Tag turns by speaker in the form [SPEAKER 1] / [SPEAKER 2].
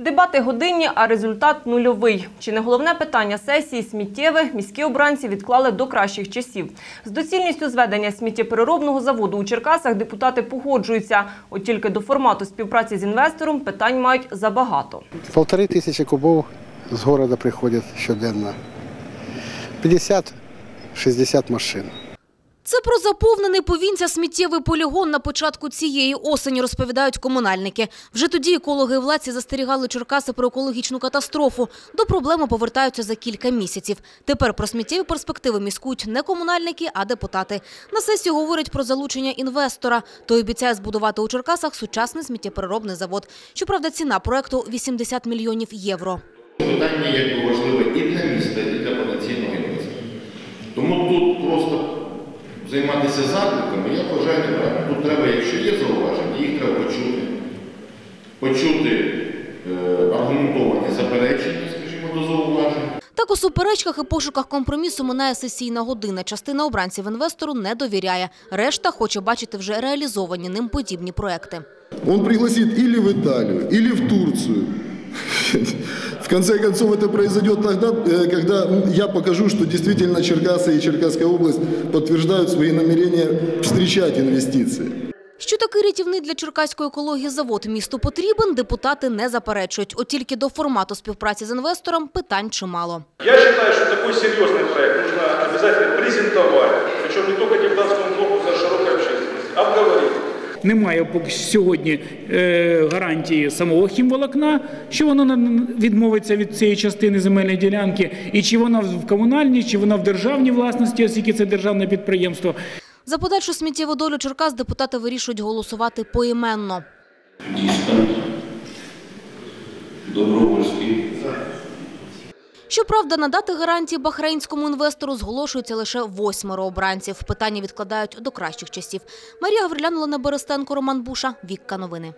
[SPEAKER 1] Дебати годинні, а результат нульовий. Чи не головне питання сесії сміттєве міські обранці відклали до кращих часів. З доцільністю зведення сміттєпереробного заводу у Черкасах депутати погоджуються. От тільки до формату співпраці з інвестором питань мають забагато.
[SPEAKER 2] Полторы тысячи кубов с города приходят щоденно. 50-60 машин.
[SPEAKER 3] Це про заповнений повінця сміттєвий полігон на початку цієї осені, розповідають комунальники. Вже тоді екологи владці застерігали Черкаси про екологічну катастрофу. До проблеми повертаються за кілька місяців. Тепер про сміттєві перспективи міскують не комунальники, а депутати. На сесії говорять про залучення інвестора. Той обіцяє збудувати у Черкасах сучасний сміттєпереробний завод. Щоправда, ціна проекту – 80 мільйонів євро.
[SPEAKER 4] Питання якби важливе і для міста, і для потенційного інвестора. Займатися закликами, я вважаю неправильно. Тут треба, якщо є зауваження, їх треба почути. Почути е, аргументовані заперечення, скажімо, до зауважень.
[SPEAKER 3] Так у суперечках і пошуках компромісу минає сесійна година. Частина обранців інвестору не довіряє. Решта хоче бачити вже реалізовані ним подібні проекти.
[SPEAKER 5] Он пригласит или в Италию, или в Турцию. В конце концов, это произойдет тогда, э, когда я покажу, что действительно Черкасы и Черкасская область подтверждают свои намерения встречать инвестиции.
[SPEAKER 3] Що такий рятівний для черкаської екології завод місту потрібен, депутати не заперечують. От тільки до формату співпраці з інвестором питань чимало.
[SPEAKER 6] Я считаю, что такой серьезный проект нужно обязательно презентовать, причем не только депутатскому корпусу, а широкой общественности, обговорить.
[SPEAKER 7] Немає поки сьогодні е, гарантії самого хімволокна, що воно на- відмовиться від цієї частини земельної ділянки, і чи вона в комунальній, чи вона в державній власності, оскільки це державне підприємство.
[SPEAKER 3] За подальшу сміттєву долю Черкас депутати вирішують голосувати поіменно.
[SPEAKER 8] Дістант, Добровольський,
[SPEAKER 3] Щоправда, надати гарантії бахрейнському інвестору зголошується лише восьмеро обранців. Питання відкладають до кращих часів. Марія Гаврилян, Олена Берестенко, Роман Буша. Вікка новини.